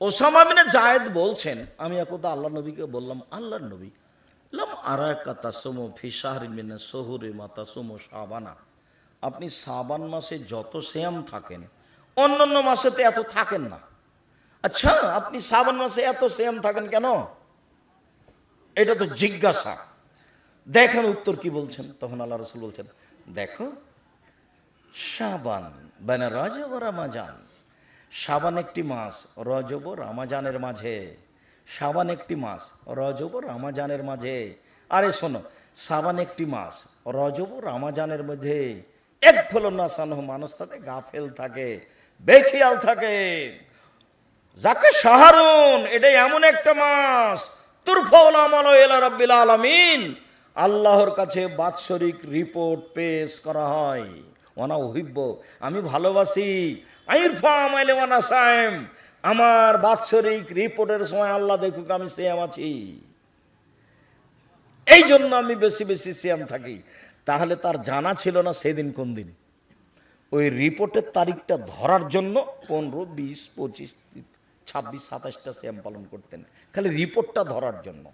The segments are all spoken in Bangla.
ওসামা বিনে জায়েদ বলছেন, আমি একদা আল্লাহ নবীকে বললাম, আল্লাহর নবী, লাম আরাকা তাসমো ফিসাহরিন মিনে সহুরে মাতা সুমো সাবানা আপনি সাবান মাসে যত শ্যাম থাকেন অন্য অন্য মাসেতে এত থাকেন না। আচ্ছা আপনি সাবান মাসে এত শ্যাম থাকেন কেন? এটা তো জিজ্ঞাসা। দেখেন উত্তর কি বলছেন। তখন আল্লাহ রসুল বলছেন, দেখো সাবান বেনা রজব রামাজান। সাবান একটি মাস রজব রামাজানের মাঝে। সাবান একটি মাস রজব রামাজানের মাঝে। আরে শোনো, সাবান একটি মাস রজব রামাজানের মধ্যে এক ফল না সানহ মানুষ তাতে গাফেল থাকে, বেখিয়াল থাকে। যাকে সাহারুন, এটাই এমন একটা মাস আল্লাহর কাছে বাৎসরিক রিপোর্ট পেশ করা হয়। অহিব্য আমি ভালোবাসি। আইরফা আমাইলে ওয়ানা আমার বাৎসরিক রিপোর্টের সময় আল্লাহ দেখুক আমি সেম আছি। এই জন্য আমি বেশি বেশি সিয়াম থাকি। তাহলে তার জানা ছিল না সেদিন কোন দিন। ওই রিপোর্টের তারিখটা ধরার জন্য পনেরো, বিশ, পঁচিশ, ছাব্বিশ, সাতাশটা শ্যাম পালন করতেন। খালি রিপোর্টটা ধরার জন্য।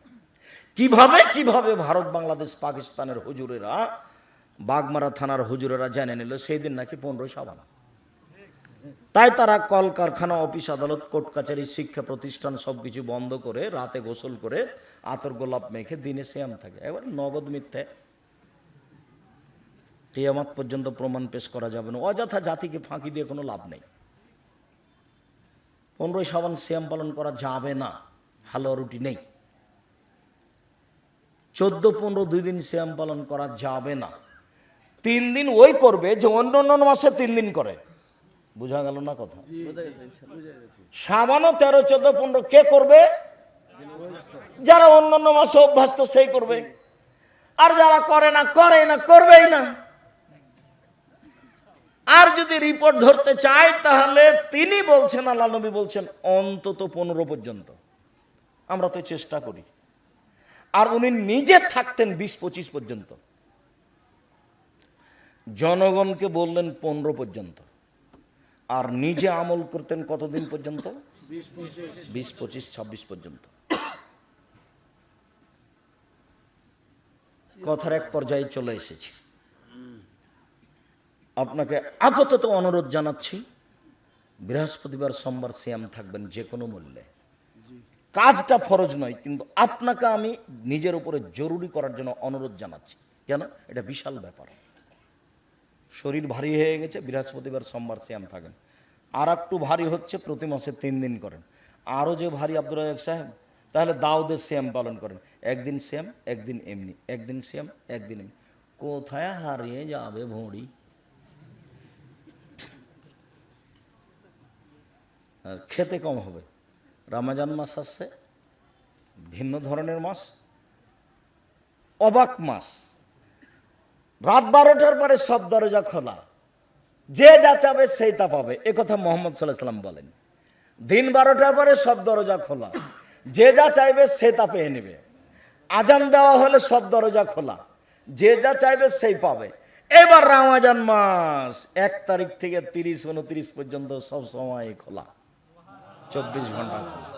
কীভাবে কীভাবে ভারত, বাংলাদেশ, পাকিস্তানের হুজুরেরা, বাগমারা থানার হুজুরেরা জেনে নিল, সেই দিন নাকি পনেরোই সাবান। তাই তারা কলকারখানা, অফিস, আদালত, কোর্ট কাছারি শিক্ষা প্রতিষ্ঠান সব কিছু বন্ধ করে রাতে গোসল করে আতর গোলাপ মেখে দিনে শ্যাম থাকে। এবার নগদ মিথ্যে। কিয়ামাত পর্যন্ত প্রমাণ পেশ করা যাবে না। অযথা জাতিকে ফাঁকি দিয়ে কোনো লাভ নেই। পনেরোই সাবান শ্যাম পালন করা যাবে না। হালুয়া রুটি নেই। চোদ্দ, পনেরো, দুই দিন শ্যাম পালন করা যাবে না। তিন দিন ওই করবে যে অন্য অন্য মাসে তিন দিন করে। বুঝা গেল না কথা? সাবানও তেরো চোদ্দ পনেরো কে করবে? যারা অন্য অন্য মাসে অভ্যস্ত সেই করবে। আর যারা করে না করে না করবেই না। আর যদি রিপোর্ট ধরতে চায় তাহলে তিনি বলছেন আল্লাহ নবী বলছেন অন্তত পনেরো পর্যন্ত। আমরা তো চেষ্টা করি। আর উনি নিজে থাকতেন বিশ পঁচিশ পর্যন্ত। জনগণকে বললেন পনেরো পর্যন্ত। আর নিজে আমল করতেন কতদিন পর্যন্ত? বিশ, পঁচিশ, ছাব্বিশ পর্যন্ত। কথার এক পর্যায়ে চলে এসেছি। আপনাকে আপাতত অনুরোধ জানাচ্ছি, বৃহস্পতিবার সোমবার সিয়াম থাকবেন যে কোনো মূল্যে। কাজটা ফরজ নয়, কিন্তু আপনাকে আমি নিজের উপরে জরুরি করার জন্য অনুরোধ জানাচ্ছি। কেন? এটা বিশাল ব্যাপার। শরীর ভারী হয়ে গেছে, বৃহস্পতিবার সোমবার শ্যাম থাকেন। আর একটু ভারী হচ্ছে, প্রতি মাসে তিন দিন করেন। আরও যে ভারী আব্দুল রাজাক সাহেব, তাহলে দাউদের শ্যাম পালন করেন। একদিন শ্যাম একদিন এমনি। একদিন শ্যাম একদিন এমনি। কোথায় হারিয়ে যাবে ভুঁড়ি? খেতে কম হবে। রামাজান মাস আসছে, ভিন্ন ধরনের মাস, অবাক মাস। রাত বারোটার পরে সব দরজা খোলা। যে যা চাবে সেই তা পাবে। এ কথা মোহাম্মদ সাল্লাহ সাল্লাম বলেন। দিন বারোটার পরে সব দরজা খোলা। যে যা চাইবে সে তা পেয়ে নেবে। আজান দেওয়া হলে সব দরজা খোলা। যে যা চাইবে সেই পাবে। এবার রামাজান মাস, এক তারিখ থেকে তিরিশ, উনত্রিশ পর্যন্ত সব সময় খোলা। চব্বিশ ঘণ্টা খোলা।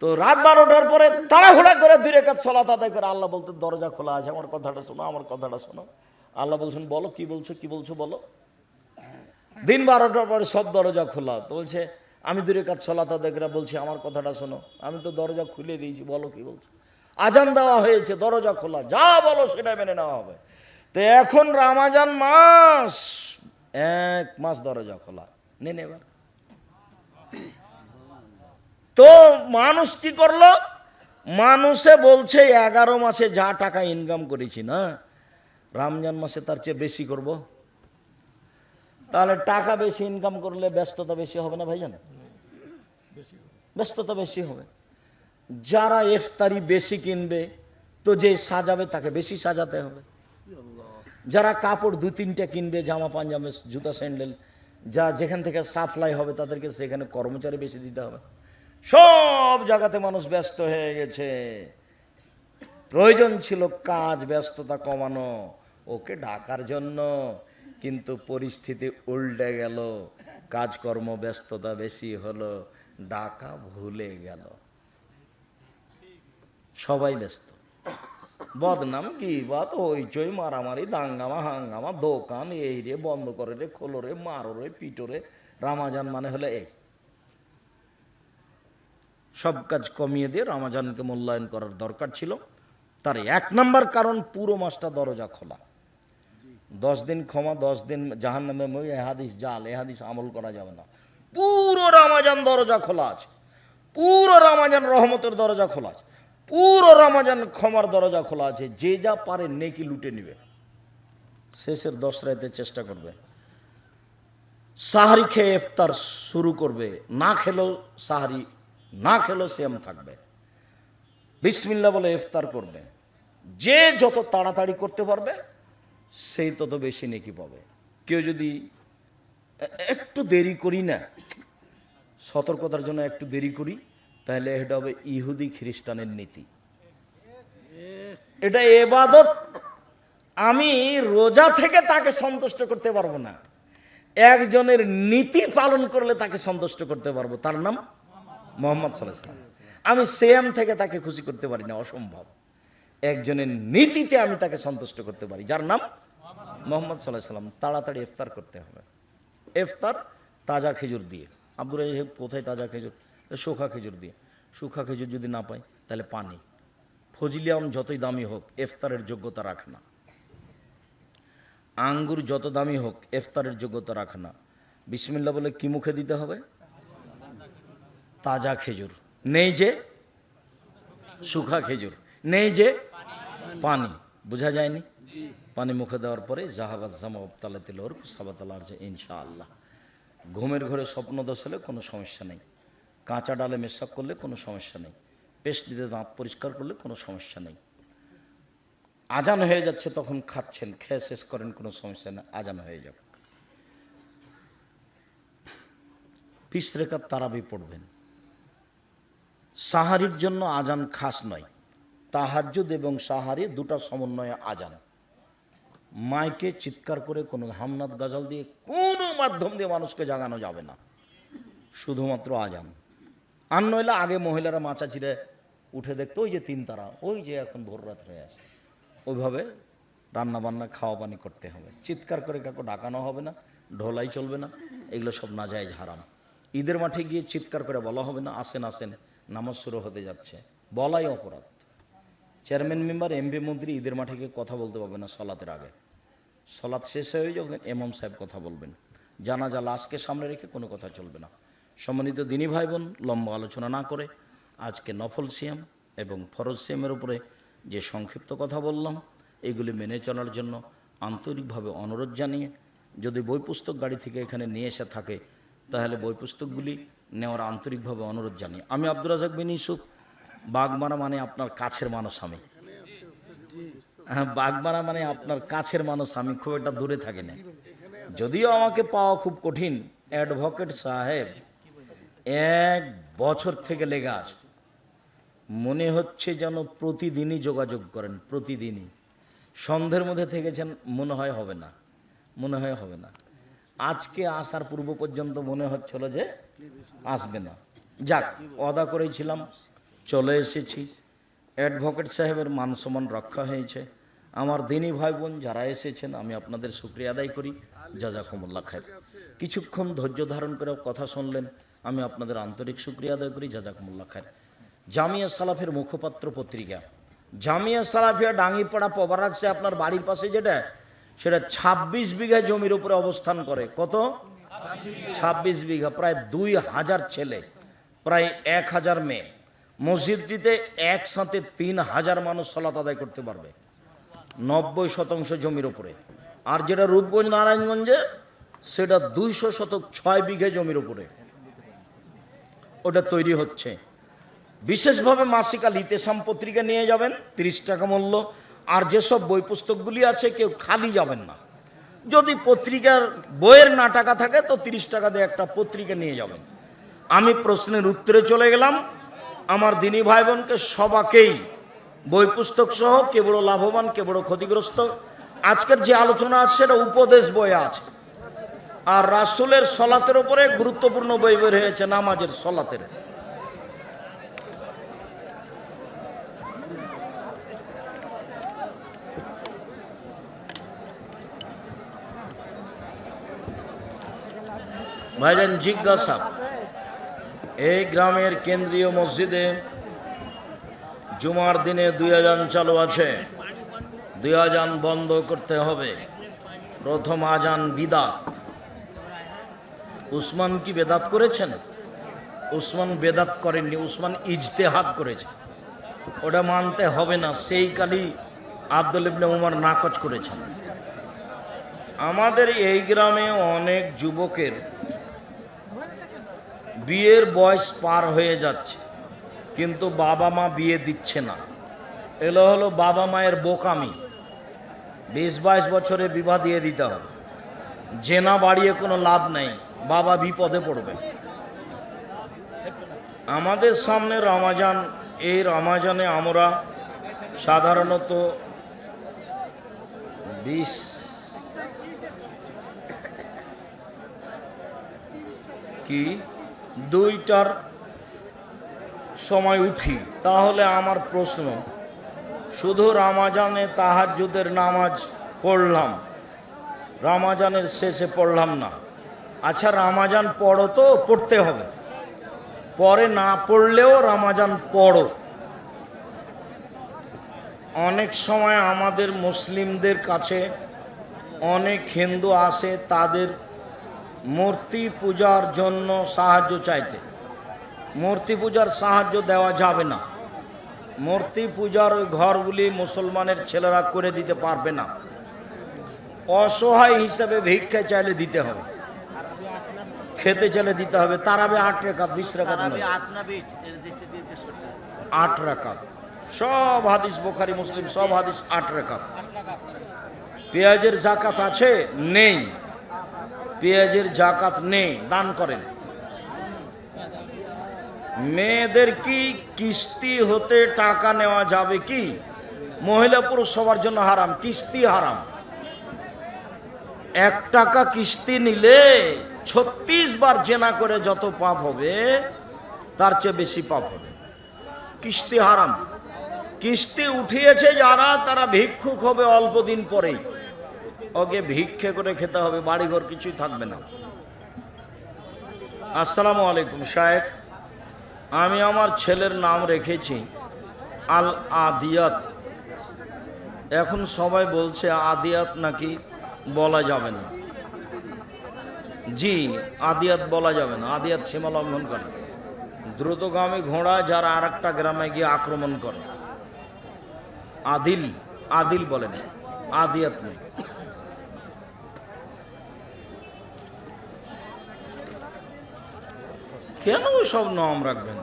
তো রাত বারোটার পরে তাড়াহুড়া করে দুই রেখাত সলাত আদায় করে আল্লাহ বলতে দরজা খোলা আছে, আমার কথাটা শোনো, আমার কথাটা শোনো। আল্লাহ বলছেন, বলো, কি বলছো কি বলছো, বলো? দিন বারোটার পরে সব দরজা খোলা। তো বলছে, আমি দূরে কাজ সলাত আদায় করে বলছি, আমার কথাটা শোনো। আমি তো দরজা খুলে দিয়েছি, বলো, কি বলছো? আজান দেওয়া হয়েছে, দরজা খোলা, যা বলো সেটা মেনে নেওয়া হবে। তো এখন রামাজান মাস, এক মাস দরজা খোলা। নেন এবার। তো মানুষ কি করল? মানুষে বলছে, এগারো মাসে যা টাকা ইনকাম করেছি, না? রমজান মাসে তার চেয়ে বেশি করব। তাহলে টাকা বেশি ইনকাম করলে ব্যস্ততা বেশি হবে না ভাইজান? ব্যস্ততা বেশি হবে। যারা ইফতারি বেশি কিনবে, তো যে সাজাবে তাকে বেশি সাজাতে হবে। যারা কাপড় দু তিনটা কিনবে, জামা পাঞ্জামে জুতা, স্যান্ডেল, যা যেখান থেকে সাপ্লাই হবে তাদেরকে সেখানে কর্মচারী বেশি দিতে হবে। সব জায়গাতে মানুষ ব্যস্ত হয়ে গেছে। প্রয়োজন ছিল কাজ ব্যস্ততা কমানো, ওকে ডাকার জন্য, কিন্তু পরিস্থিতি উল্টে গেল, কাজকর্ম ব্যস্ততা বেশি হলো, ডাকা ভুলে গেল। সবাই ব্যস্ত। বদনাম কি? বাত হইচই, মারামারি, দাঙ্গামা, হাঙ্গামা, দোকান, এই রে, বন্ধ করে রে, খোলো রে, মারো রে, পিটো রে, রামাজান মানে হলে এই। সব কাজ কমিয়ে দিয়ে রামাজানকে মূল্যায়ন করার দরকার ছিল। তার এক নম্বর কারণ, পুরো মাসটা দরজা খোলা। দশ দিন ক্ষমা, দশ দিন জাহান নামে মই এ হাদিস জাল, এ হাদিস আমল করা যাবে না। পুরো রামাজান দরজা খোলা আছে। পুরো রামাজান রহমতের দরজা খোলা আছে। পুরো রামাজান ক্ষমার দরজা খোলা আছে। যে যা পারে নেকি লুটে নিবে। শেষের দশ রাইতে চেষ্টা করবে। সাহারি খেয়ে ইফতার শুরু করবে। না খেলেও সাহারি না খেলেও সেম থাকবে। বিসমিল্লা বলে ইফতার করবে। যে যত তাড়াতাড়ি করতে পারবে, সেই তত বেশি নেকি পাবে। কেউ যদি একটু দেরি করি না, সতর্কতার জন্য একটু দেরি করি, তাহলে এটা হবে ইহুদি খ্রিস্টানের নীতি। এটা এবাদত। আমি রোজা থেকে তাকে সন্তুষ্ট করতে পারব না। একজনের নীতি পালন করলে তাকে সন্তুষ্ট করতে পারব। তার নাম মোহাম্মদ সাল্লাহ সাল্লাম আমি সেম থেকে তাকে খুশি করতে পারি না, অসম্ভব। একজনের নীতিতে আমি তাকে সন্তুষ্ট করতে পারি, যার নাম মোহাম্মদ সাল্লাহ সাল্লাম তাড়াতাড়ি ইফতার করতে হবে। ইফতার তাজা খেজুর দিয়ে। আব্দুর রাহিব কোথায় তাজা খেজুর? শুখা খেজুর দিয়ে। শুখা খেজুর যদি না পাই তাহলে পানি। ফজিলিয়াম যতই দামি হোক, ইফতারের যোগ্যতা রাখে না। আঙ্গুর যত দামি হোক, ইফতারের যোগ্যতা রাখে না। বিসমিল্লা বলে কি মুখে দিতে হবে? তাজা খেজুর। নেই যে শুখা খেজুর। নেই যে পানি। বোঝা যায়নি? পানি মুখে দেওয়ার পরে জাহাবাজ জামা তালে তিলোর সাবাতালার যে ইনশাআল্লাহ। ঘুমের ঘরে স্বপ্ন দোষ হলে কোনো সমস্যা নেই। কাঁচা ডালে মেশাক করলে কোনো সমস্যা নেই। পেস্ট দিতে দাঁত পরিষ্কার করলে কোনো সমস্যা নেই। আজান হয়ে যাচ্ছে তখন খাচ্ছেন। খেয়ে শেষ করেন কোনো সমস্যা নেই। আজান হয়ে যাবে পিস রেখার তারাবি পড়বেন। সাহারির জন্য আজান খাস নয়, তাহাজ্জুদ এবং সাহারি দুটা সমন্বয়ে আজান। মাইকে চিৎকার করে কোনো হামনাদ গাজাল দিয়ে কোনো মাধ্যম দিয়ে মানুষকে জাগানো যাবে না, শুধুমাত্র আজান। আর নইলে আগে মহিলারা মাচা চিরে উঠে দেখতো, ওই যে তিন তারা, ওই যে এখন ভোর রাত হয়ে আসে ওইভাবে রান্নাবান্না খাওয়া পানি করতে হবে। চিৎকার করে কাউকে ডাকানো হবে না, ঢোলাই চলবে না, এগুলো সব নাজায়জ হারাম। ঈদের মাঠে গিয়ে চিৎকার করে বলা হবে না, আসেন আসেন। নামাজ শুরু হতে যাচ্ছে। বলাই অপরাধ। চেয়ারম্যান, মেম্বার, এমপি, মন্ত্রী ঈদের মাঠে গিয়ে কথা বলতে পারবে না সলাতের আগে। সলাৎ শেষ হয়ে যখন এমাম সাহেব কথা বলবেন, জানাজা লাশকে সামনে রেখে কোনো কথা চলবে না। সম্মানিত দিনী ভাই বোন লম্বা আলোচনা না করে আজকে নফল সিয়াম এবং ফরজ সিয়ামের উপরে যে সংক্ষিপ্ত কথা বললাম, এগুলি মেনে চলার জন্য আন্তরিকভাবে অনুরোধ জানিয়ে, যদি বই পুস্তক গাড়ি থেকে এখানে নিয়ে এসে থাকে, তাহলে বই পুস্তকগুলি নেওয়ার আন্তরিকভাবে অনুরোধ জানি। আমি আব্দুর রাজাক বিন ইউসুফ, বাগমারা মানে আপনার কাছের মানুষ আমি। হ্যাঁ বাগমারা মানে আপনার কাছের মানুষ, আমি খুব একটা দূরে থাকি না। যদিও আমাকে পাওয়া খুব কঠিন, অ্যাডভোকেট সাহেব এক বছর থেকে লেগে আস মনে হচ্ছে যেন প্রতিদিনই যোগাযোগ করেন, প্রতিদিনই। সন্ধ্যের মধ্যে থেকেছেন, মনে হয় হবে না, মনে হয় হবে না। আজকে আসার পূর্ব পর্যন্ত মনে হচ্ছিল যে আসবে না। যাক অদা করেছিলাম, চলে এসেছি। অ্যাডভোকেট সাহেবের মান সম্মান রক্ষা হয়েছে। আমার দিনী ভাই বোন যারা এসেছেন, আমি আপনাদের শুক্রিয়া আদায় করি। জাজাকুমুল্লা খায়ের। কিছুক্ষণ ধৈর্য ধারণ করে কথা শুনলেন। আমি আপনাদের আন্তরিক শুক্রিয়া আদায় করি। জাজাকুমুল্লা খায়ের। জামিয়া সালাফের মুখপাত্র পত্রিকা। জামিয়া সালাফিয়া ডাঙ্গিপাড়া পবারাচ্ছে আপনার বাড়ির পাশে যেটা? সেটা ২৬ বিঘা জমির উপরে অবস্থান করে। কত? ২৬ বিঘা, প্রায় দুই হাজার ছেলে, প্রায় এক হাজার মেয়ে। মসজিদটিতে একসাথে তিন হাজার মানুষ সলাত আদায় করতে পারবে, নব্বই শতাংশ জমির উপরে। আর যেটা রূপগঞ্জ, নারায়ণগঞ্জে, সেটা দুইশো শতক ছয় বিঘে জমির উপরে। ওটা তৈরি হচ্ছে। বিশেষভাবে মাসিকা লিতেসাম পত্রিকা নিয়ে যাবেন, তিরিশ টাকা মূল্য। আর যেসব বই পুস্তকগুলি আছে, কেউ খালি যাবেন না। যদি পত্রিকার বইয়ের না টাকা থাকে, তো তিরিশ টাকা দিয়ে একটা পত্রিকা নিয়ে যাবেন। আমি প্রশ্নের উত্তরে চলে গেলাম। আমার দিনী ভাই বোনকে সবাকেই বই পুস্তক সহ কে বড় লাভবান, কে বড় ক্ষতিগ্রস্ত। আজকের যে আলোচনা আছে, সেটা উপদেশ বই আছে। আর রাসুলের সলাতের ওপরে গুরুত্বপূর্ণ বই বের হয়েছে নামাজের সলাতের। ভাইজান জিজ্ঞাসা, এই গ্রামের কেন্দ্রীয় মসজিদে জুমার দিনে দুই আজান চালু আছে। দুই আজান বন্ধ করতে হবে। প্রথম আজান বিদাত। উসমান কি বেদাত করেছেন? উসমান বেদাত করেননি, উসমান ইজতেহাদ করেছে। ওটা মানতে হবে না, সেই কালি আব্দুল ইবনে উমার নাকচ করেছেন। আমাদের এই গ্রামে অনেক যুবকের বিয়ের বয়স পার হয়ে যাচ্ছে, কিন্তু বাবা মা বিয়ে দিচ্ছে না। এলো হলো বাবা মায়ের বোকামি। বিশ বাইশ বছরে বিবাহ দিয়ে দিতে হবে। জেনা বাড়িয়ে কোনো লাভ নেই, বাবা বিপদে পড়বে। আমাদের সামনে রমাজান, এই রমাজানে আমরা সাধারণত বিশ কি? দুইটার সময় উঠি। তাহলে আমার প্রশ্ন, শুধু রামাজানে তাহাজ্জুদের নামাজ পড়লাম, রামাজানের শেষে পড়লাম না। আচ্ছা রামাজান পড়ো তো, পড়তে হবে। পরে না পড়লেও রামাজান পড়ো। অনেক সময় আমাদের মুসলিমদের কাছে অনেক হিন্দু আসে, তাদের মূর্তি পূজার জন্য সাহায্য চাইতে। মূর্তি পূজার সাহায্য দেওয়া যাবে না। মূর্তি পূজার ওই ঘরগুলি মুসলমানের ছেলেরা করে দিতে পারবে না। অসহায় হিসাবে ভিক্ষা চাইলে দিতে হবে। খেতে চাইলে দিতে হবে। তারাবে আট রেখাত বিশ রেখাত। আট রাকাত সব হাদিস বোখারি মুসলিম সব হাদিস আট রাকাত পেঁয়াজের জাকাত আছে? নেই। পেঁয়াজের জাকাত নেই, দান করেন। মেয়েদের কি কিস্তি হতে টাকা নেওয়া যাবে কি? মহিলা পুরুষ সবার জন্য হারাম, কিস্তি হারাম। এক টাকা কিস্তি নিলে ছত্রিশ বার জেনা করে যত পাপ হবে, তার চেয়ে বেশি পাপ হবে। কিস্তি হারাম। কিস্তি উঠিয়েছে যারা, তারা ভিক্ষুক হবে অল্প দিন পরেই। ওকে ভিক্ষে করে খেতে হবে, বাড়িঘর কিছুই থাকবে না। আসসালামু আলাইকুম, শায়েখ। আমি আমার ছেলের নাম রেখেছি আল আদিয়াত। এখন সবাই বলছে আদিয়াত নাকি বলা যাবে না। জি, আদিয়াত বলা যাবে না, আদিয়াত সীমা লঙ্ঘন করে। দ্রুতগামী ঘোড়া যারা আর একটা গ্রামে গিয়ে আক্রমণ করে। আদিল আদিল বলেন আদিয়াত নেই। কেন সব নাম রাখবেন?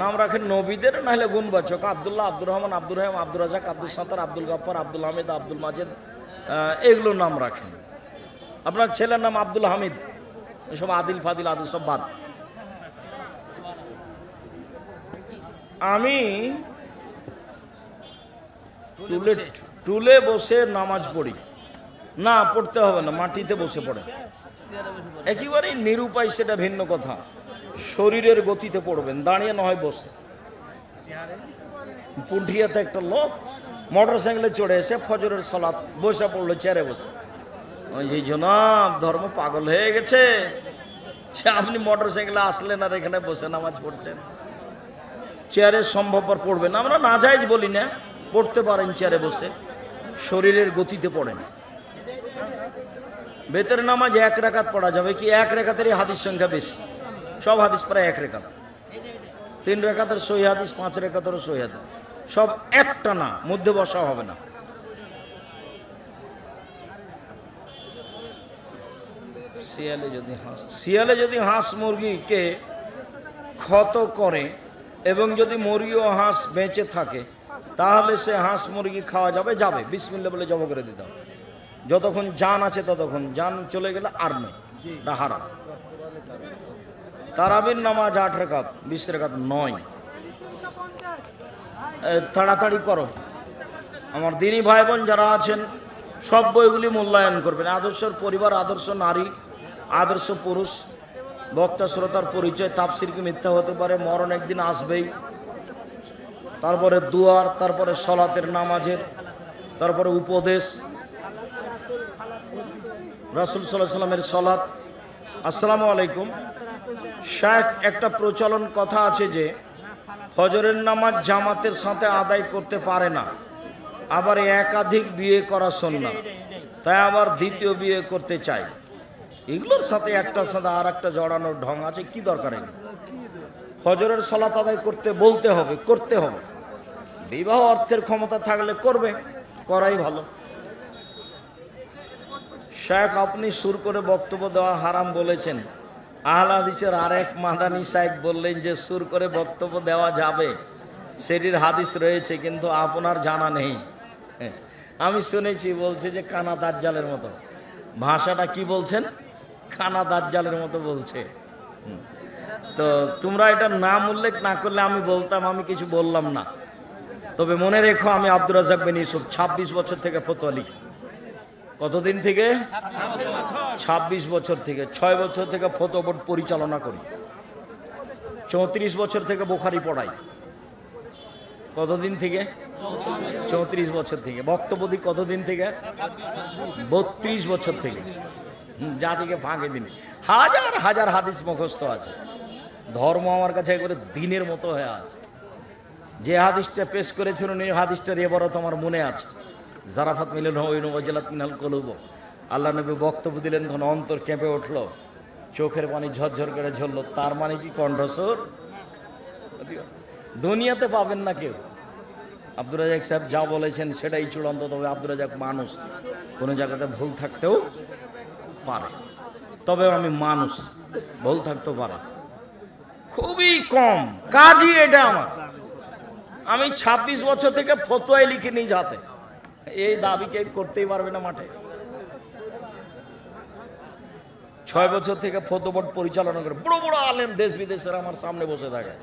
নাম রাখেন নবীদের, নাহলে গুণবাচক। আবদুল্লাহ, আব্দুর রহমান, আব্দুর রহিম, আব্দুর রাজাক আব্দুল সাত্তার, আব্দুল গাফার আব্দুল হামিদ, আব্দুল মাজেদ এগুলো নাম রাখেন। আপনার ছেলের নাম আব্দুল হামিদ। এসব আদিল ফাদিল, আদিল সব বাদ। আমি টুলে টুলে বসে নামাজ পড়ি। না, পড়তে হবে না, মাটিতে বসে পড়ে। একেবারেই নিরুপায়, সেটা ভিন্ন কথা। শরীরের গতিতে পড়বেন, দাঁড়িয়ে না হয় বসে। পুন্ঠিয়াতে একটা লোক মোটর সাইকেলে চড়ে এসে ফজরের সলাৎ বসে পড়ল, চেয়ারে বসে। ওই যে জনাব, ধর্ম পাগল হয়ে গেছে। সে আপনি মোটর সাইকেলে আসলেন আর এখানে বসে নামাজ পড়ছেন। চেয়ারে সম্ভবপর পড়বেন আমরা না। যাইজ বলি না, পড়তে পারেন চেয়ারে বসে, শরীরের গতিতে পড়েন। বেতের নামাজ এক রেখাত পড়া যাবে কি? এক রেখাতেরই হাদিস সংখ্যা বেশি। সব হাদিস প্রায় এক রেখাত। তিন রেখাতের সহি হাদিস, পাঁচ রেখাতেরও সহি হাদিস। সব একটা না, মধ্যে বসা হবে না। শিয়ালে যদি হাঁস শিয়ালে যদি হাঁস মুরগিকে ক্ষত করে এবং যদি মুরগি ও হাঁস বেঁচে থাকে, তাহলে সে হাঁস মুরগি খাওয়া যাবে যাবে। বিসমিল্লা বলে জব করে দিতে হবে। যতক্ষণ জান আছে ততক্ষণ, জান চলে গেলে আর নেই হারাম। তারাবির নামাজ আট রেখাত, বিশ রেখাত নয়। তাড়াতাড়ি করো। আমার দিনী ভাই বোন যারা আছেন, সব বইগুলি মূল্যায়ন করবেন। আদর্শের পরিবার, আদর্শ নারী, আদর্শ পুরুষ, বক্তা, শ্রোতার পরিচয় তাপসির কি মিথ্যা হতে পারে, মরণ একদিন আসবেই। তারপরে দুয়ার, তারপরে সলাতের নামাজের, তারপরে উপদেশ। রাসুল সাল্লাহ সাল্লামের সলাৎ আসসালামু আলাইকুম। শেখ একটা প্রচলন কথা আছে যে ফজরের নামাজ জামাতের সাথে আদায় করতে পারে না। আবার একাধিক বিয়ে করা সন্না তাই আবার দ্বিতীয় বিয়ে করতে চাই এগুলোর সাথে একটা সাথে আর একটা জড়ানোর ঢং আছে, কি দরকার এগুলো? ফজরের সলাত আদায় করতে বলতে হবে, করতে হবে। বিবাহ অর্থের ক্ষমতা থাকলে করবে, করাই ভালো। শেখ আপনি সুর করে বক্তব্য দেওয়া হারাম বলেছেন। আহলাদিসের আরেক মাদানি সাহেব বললেন যে, সুর করে বক্তব্য দেওয়া যাবে। সেটির হাদিস রয়েছে, কিন্তু আপনার জানা নেই। আমি শুনেছি, বলছে যে, কানা দাজ্জালের মতো। ভাষাটা কি বলছেন? কানা দাজ্জালের মতো বলছে। তো তোমরা এটা নাম উল্লেখ না করলে আমি বলতাম, আমি কিছু বললাম না। তবে মনে রেখো, আমি আব্দুর রাজাক বিন ইউসুফ ছাব্বিশ বছর থেকে ফতোয়া লিখি। কতদিন থেকে? ছাব্বিশ বছর থেকে। ছয় বছর থেকে ফতো বোর্ড পরিচালনা করি। চৌত্রিশ বছর থেকে বোখারি পড়াই। কতদিন থেকে? চৌত্রিশ বছর থেকে। বক্তব্যদি কতদিন থেকে? বত্রিশ বছর থেকে। জাতিকে ফাঁকে দিন। হাজার হাজার হাদিস মুখস্থ আছে। ধর্ম আমার কাছে একবারে দিনের মতো হয়ে আছে। যে হাদিসটা পেশ করেছিলেন এই হাদিসটার এবারও তোমার মনে আছে। জারাফাত মিলন হইন ওজালাত মিনাল কলুব। আল্লাহ নবী বক্তব্য দিলেন, তখন অন্তর কেঁপে উঠল। চোখের পানি ঝরঝর করে ঝরলো। তার মানে কি কণ্ঠস্বর? দুনিয়াতে পাবেন না কেউ। আব্দুর রাজাক সাহেব যা বলেছেন সেটাই চূড়ান্ত, তবে আব্দুর রাজাক মানুষ। কোনো জায়গাতে ভুল থাকতেও পারে। তবে আমি মানুষ, ভুল থাকতেও পারে। খুবই কম। কাজই এটা আমার। আমি ২৬ বছর থেকে ফতোয়াই লিখে নিই যাতে। এই দাবি কে করতেই পারবে না মাঠে। ছয় বছর থেকে ফতোবোর্ড পরিচালনা করে, বড় বড় আলেম দেশ বিদেশের আমার সামনে বসে থাকে।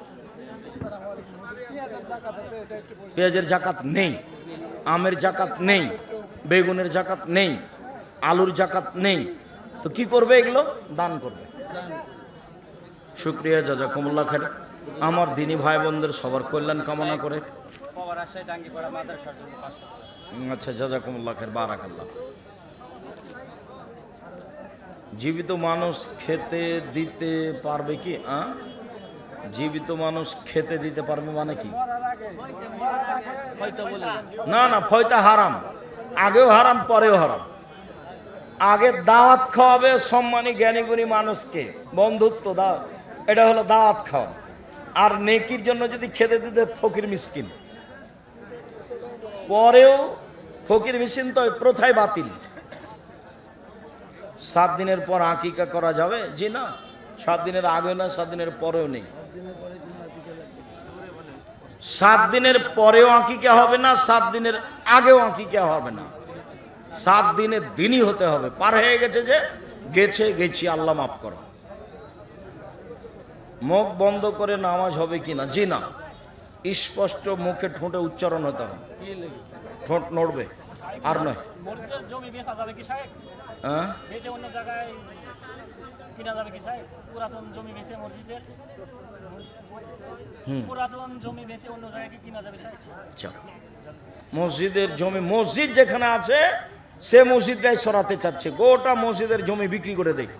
পেঁয়াজের জাকাত নেই, আমের জাকাত নেই, বেগুনের জাকাত নেই, আলুর জাকাত নেই। তো কি করবে এগুলো? দান করবে। শুক্রিয়া, জাজাকুমুল্লাহ খান আমার দিনী ভাই বোনদের সবার কল্যাণ কামনা করে। আচ্ছা জাজাকুমুল্লাহ খের বারাকাল্লাহ। জীবিত মানুষ খেতে দিতে পারবে কি? জীবিত মানুষ খেতে দিতে পারবে মানে কি? না না ফয়তা হারাম। আগেও হারাম, পরেও হারাম। আগে দাওয়াত খাওয়াবে সম্মানী, জ্ঞানীগুণী মানুষকে। বন্ধুত্ব, দাও। এটা হলো দাওয়াত খাওয়া। আর নেকির জন্য যদি খেতে দিতে ফকির মিসকিন। পরেও ফকির মিসকিন তো প্রথায় বাতিল। সাত দিনের পর আকিকা করা যাবে? জি না। সাত দিনের আগে না, সাত দিনের পরেও নেই। সাত দিনের পরেও আঁকিকা হবে না, সাত দিনের আগেও আঁকিকা হবে না। সাত দিনের দিনই হতে হবে। পার হয়ে গেছে যে গেছে, গেছি, আল্লাহ মাফ করো। মুখ বন্ধ করে নামাজ হবে কি না? জি না। স্পষ্ট মুখে ঠোঁটে উচ্চারণ হতে হবে। ঠোঁট নড়বে আর নয়। মসজিদের জমি বেচা যাবে কি সাহেব? হ্যাঁ? বেচে কিনা যাবে কি সাহেব? পুরাতন জমি বেচে মসজিদের? হুম। পুরাতন জমি বেচে অন্য জায়গায় কি কিনা যাবে সাহেব? আচ্ছা। মসজিদের জমি মসজিদ যেখানে আছে সে মসজিদটাই সরাতে চাচ্ছে। গোটা মসজিদের জমি বিক্রি করে দেয়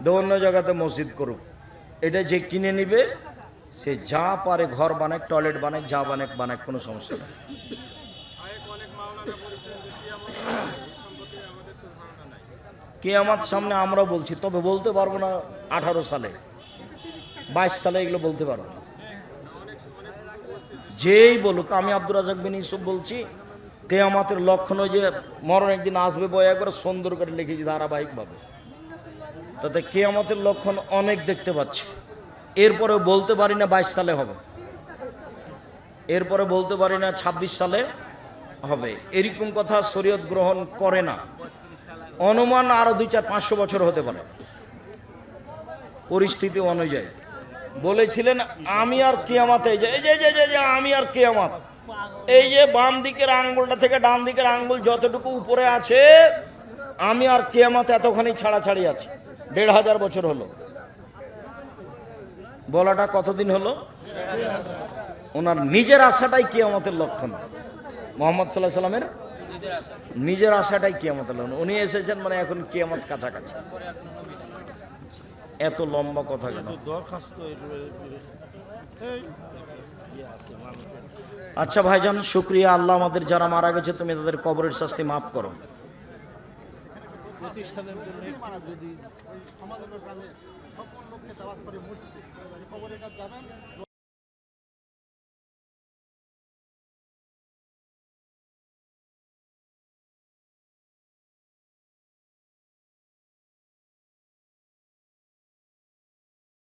দে অন্য জায়গাতে মসজিদ করুক। এটা যে কিনে নিবে সে যা পারে ঘর বানাক, টয়লেট বানাক, যা বানাক বানাক, কোনো সমস্যা নেই। কেয়ামাত সামনে আমরা বলছি, তবে বলতে পারব না আঠারো সালে, বাইশ সালে এগুলো বলতে পারব না। যেই বলুক, আমি আব্দুর রাজাক বিন ইউসুফ বলছি, কেয়ামাতের লক্ষণ যে মরণ একদিন আসবে বই একবার সুন্দর করে লিখেছি ধারাবাহিকভাবে। তাতে কেয়ামতের লক্ষণ অনেক দেখতে পাচ্ছি। এরপরে বলতে পারি না বাইশ সালে হবে। এরপরে বলতে পারি না ২৬ সালে হবে। এরকম কথা শরীয়ত গ্রহণ করে না। অনুমান আরও দুই চার পাঁচশো বছর হতে পারে। পরিস্থিতি অনুযায়ী। বলেছিলেন, আমি আর কেয়ামাতে এই যে, এই যে- যে, আমি আর কেয়ামাত। এই যে বাম দিকের আঙ্গুলটা থেকে ডান দিকের আঙ্গুল যতটুকু উপরে আছে, আমি আর কেয়ামাত এতখানি ছাড়াছাড়ি আছে। দেড় হাজার বছর হলো। বলাটা কতদিন হলো? ওনার নিজের আশাটাই কিয়ামতের লক্ষণ। মোহাম্মদ সাল্লাহ সাল্লামের নিজের আশাটাই কিয়ামতের লক্ষণ। উনি এসেছেন মানে এখন কিয়ামত কাছাকাছি। এত লম্বা কথা কেন? দরখাস্ত এই আচ্ছা ভাইজান শুক্রিয়া আল্লাহ আমাদের যারা মারা গেছে তুমি তাদের কবরের শাস্তি মাফ করো। প্রতিষ্ঠানের জন্য কবরের কাছে যাবেন।